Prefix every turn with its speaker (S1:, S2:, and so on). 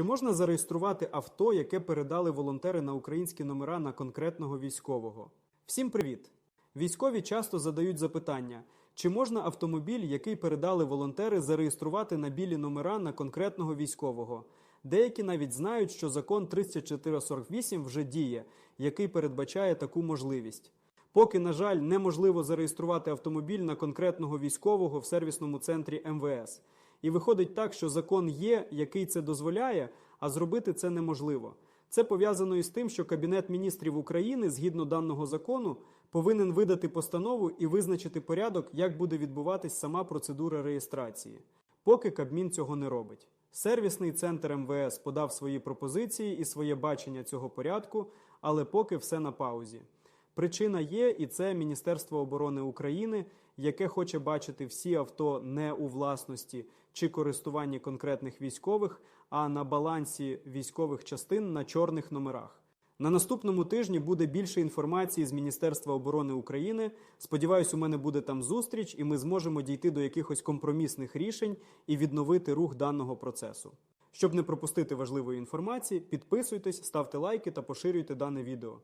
S1: Чи можна зареєструвати авто, яке передали волонтери на українські номера на конкретного військового? Всім привіт! Військові часто задають запитання: чи можна автомобіль, який передали волонтери, зареєструвати на білі номера на конкретного військового? Деякі навіть знають, що закон 3448 вже діє, який передбачає таку можливість. Поки, на жаль, неможливо зареєструвати автомобіль на конкретного військового в сервісному центрі МВС. І виходить так, що закон є, який це дозволяє, а зробити це неможливо. Це пов'язано із тим, що Кабінет міністрів України, згідно даного закону, повинен видати постанову і визначити порядок, як буде відбуватись сама процедура реєстрації. Поки Кабмін цього не робить. Сервісний центр МВС подав свої пропозиції і своє бачення цього порядку, але поки все на паузі. Причина є, і це Міністерство оборони України, яке хоче бачити всі авто не у власності чи користуванні конкретних військових, а на балансі військових частин на чорних номерах. На наступному тижні буде більше інформації з Міністерства оборони України. Сподіваюсь, у мене буде там зустріч, і ми зможемо дійти до якихось компромісних рішень і відновити рух даного процесу. Щоб не пропустити важливої інформації, підписуйтесь, ставте лайки та поширюйте дане відео.